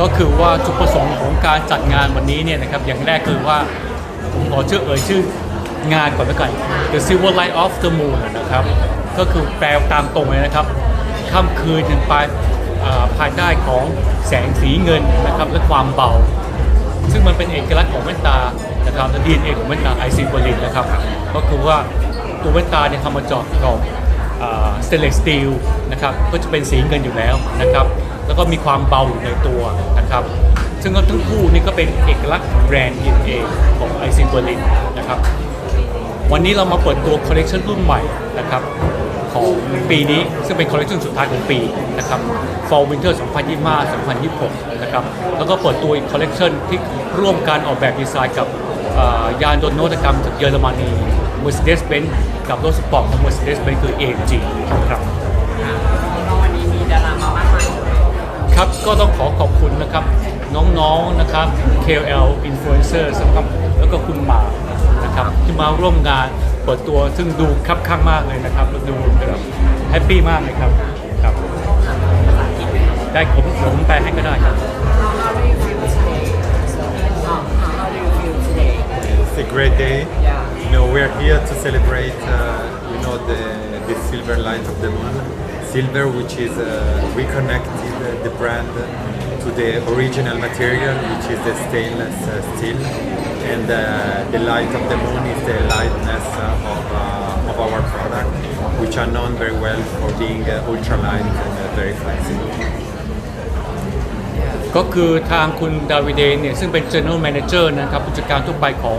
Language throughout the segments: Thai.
ก็คือว่าจุดประสงค์ของการจัดงานวันนี้เนี่ยนะครับอย่างแรกคือว่าผมขอชื่อเอ่ยชื่องานก่อนแล้วกัน The Silver Light of the Moon นะครับ ก็คือแปลตามตรงเลยนะครับค่ำคืนหนึ่งปลายภายใต้ของแสงสีเงินนะครับและความเบา ซึ่งมันเป็นเอกลักษณ์ของแว่นตานะครับและดีเอของแว่นตาไอซีบรินนะครับ ก็คือว่าตัวแว่นตาเนี่ยทำมาจากกรอบสเตนเลสสตีลนะครับก็จะเป็นสีเงินอยู่แล้วนะครับ แล้วก็มีความเบาในตัวนะครับ ซึ่งก็ทั้งคู่นี่ก็เป็นเอกลักษณ์แบรนด์ DNA ของไอซีบอรินนะครับ วันนี้เรามาเปิดตัวคอลเลกชันรุ่นใหม่นะครับของปีนี้ซึ่งเป็นคอลเลกชันสุดท้ายของปีนะครับ Fall Winter 2025-2026 นะครับ แล้วก็เปิดตัวอีกคอลเลกชันที่ร่วมการออกแบบดีไซน์กับยานยนต์นวัตกรรมจากเยอรมนี Mercedes-Benz กับรถสปอร์ตของ Mercedes-Benz คือ AMG ครับวันนี้มีดารามามาก มายครับก็ต้องขอขอบคุณนะครับน้องๆนะครับ KL Influencer นะครับแล้วก็คุณหมานะครับที่มาร่วมงานเปิดตัวซึ่งดูคับข้างมากเลยนะครับดูแบบแฮปปี้มากเลยครับครับ ได้ผมผมแปลให้ก็ได้ครับ How do you feel today uh, how do you feel today It's a great day. Yeah. You know, we're here to celebrate, uh, you know, the Silver, which is uh, reconnected uh, the brand to the original material, which is the stainless uh, steel. And uh, the light of the moon is the lightness uh, of, uh, of our product, which are known very well for being uh, ultra light and uh, very flexible. ก็คือทางคุณดาวิเดเนี่ยซึ่งเป็น General Manager นะครับผู้จัดการทั่วไปของ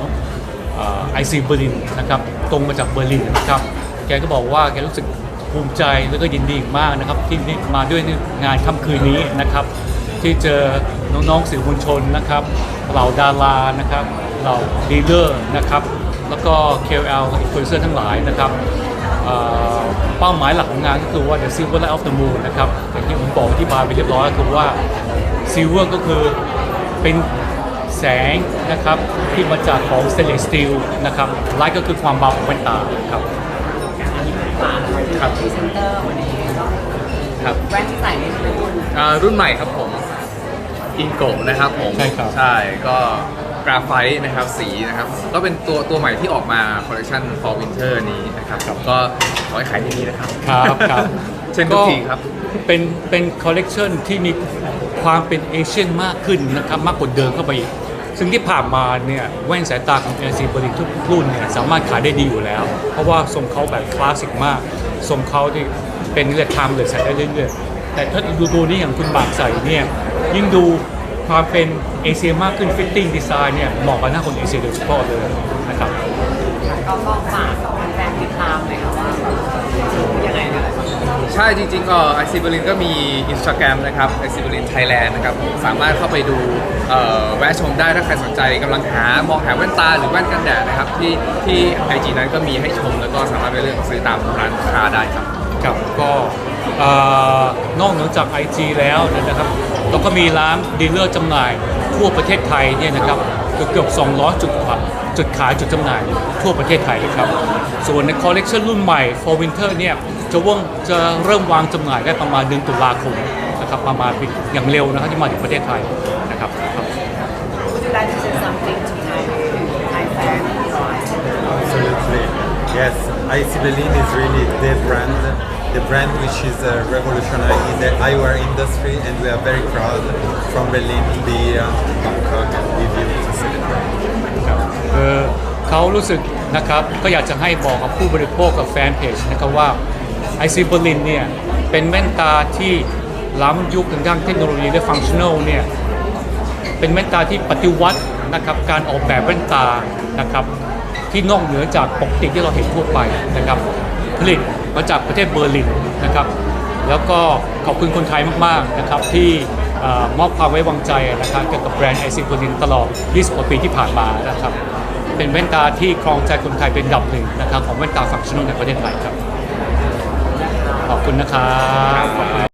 ไอซีเบอร์ลินนะครับตรงมาจากเบอร์ลินนะครับแกก็บอกว่าแกรู้สึก ภูมิใจแล้วก็ยินดีมากนะครับ ที่ได้มาด้วยงานค่ำคืนนี้นะครับ ที่เจอน้องๆสื่อมวลชนนะครับเหล่าดารานะครับเหล่าดีลเลอร์นะครับแล้วก็ KOL อินฟลูเอนเซอร์ทั้งหลายนะครับเอ่อเป้าหมายหลักของงานก็คือว่า The Silver Light of the Moon นะครับอย่างที่ผมบอกที่บายไปเรียบร้อยก็คือว่า Silver ก็คือเป็นแสงนะครับที่มาจากของ Stainless Steel นะครับ Light ก็คือความเบาของแว่นตาครับ มาครับพรีเซนเตอร์วันนี้ครับแว่นที่ใส่นี่เป็นรุ่นอ่ารุ่นใหม่ครับผมอินโกนะครับผมใช่ครับ ใช่ก็กราไฟต์นะครับสีนะครับก็เป็นตัวตัวใหม่ที่ออกมาคอลเลคชัน for winter นี้นะครับก็ขอให้ขายดีๆนะครับครับครับเช่นทุกทีครับ เป็นเป็นคอลเลกชันที่มีความเป็นเอเชียนมากขึ้นนะครับ มากกว่าเดิมเข้าไปอีก ซึ่งที่ผ่านมาเนี่ยแว่นสายตาของ LC บริทุกรุ่นเนี่ยสามารถขายได้ดีอยู่แล้ว เพราะว่าทรงเขาแบบคลาสสิกมาก ทรงเขาที่เป็นเรื่อยๆไทม์เลยใส่ได้เรื่อยๆ แต่ถ้าดูตัวนี้อย่างคุณบากใส่เนี่ยยิ่งดูความเป็นเอเชียมากขึ้นฟิตติ้งดีไซน์เนี่ยเหมาะกับหน้าคนเอเชียโดยเฉพาะเลยนะครับก็ฝากแฟนติดตามเลยค่ะ ใช่จริงๆก็ไอซิบรินก็มี Instagram นะครับไอซิบรินไทยแลนด์นะครับผมสามารถเข้าไปดูเอ่อแวะชมได้ถ้าใครสนใจกำลังหามองหาแว่นตาหรือแว่นกันแดดนะครับที่ที่ไอจีนั้นก็มีให้ชมแล้วก็สามารถไปเลือกซื้อตามร้านค้าได้ครับ ครับก็เอ่อนอกเหนือจาก IG แล้วนะครับเราก็มีร้านดีลเลอร์จำหน่ายทั่วประเทศไทยเนี่ยนะครับเกือบเกือบ200 จุดขายจุดขายจุดจำหน่ายทั่วประเทศไทยครับ ส่วนในคอลเลกชันรุ่นใหม่ for winter เนี่ย จะว่างจะเริ่มวางจำหน่ายได้ประมาณเดือนตุลาคมนะครับประมาณอย่างเร็วนะครับที่มาถึงประเทศไทยนะครับครับ Would you like to say something to Thai Thai fan Absolutely. Yes, IC Berlin is really the brand, the brand which is uh, revolutionizing the eyewear industry, and we are very proud from Berlin to be here in Bangkok and with you to celebrate. ครับเอ่อเขารู้สึกนะครับก็อยากจะให้บอกกับผู้บริโภคกับแฟนเพจนะครับว่า IC Berlin เนี่ยเป็นแว่นตาที่ล้ำยุคทางด้านเทคโนโลยีและฟังชั่นอลเนี่ยเป็นแว่นตาที่ปฏิวัตินะครับการออกแบบแว่นตานะครับที่นอกเหนือจากปกติที่เราเห็นทั่วไปนะครับผลิตมาจากประเทศเบอร์ลินนะครับแล้วก็ขอบคุณคนไทยมากๆนะครับที่มอบความไว้วางใจนะครับเกี่ยวกับแบรนด์ไอซิบอร์ลินตลอด 20 กว่าปีที่ผ่านมานะครับเป็นแว่นตาที่ครองใจคนไทยเป็นดับหนึ่งนะครับของแว่นตาฟังชั่นอลในประเทศไทยครับ คุณนะครับ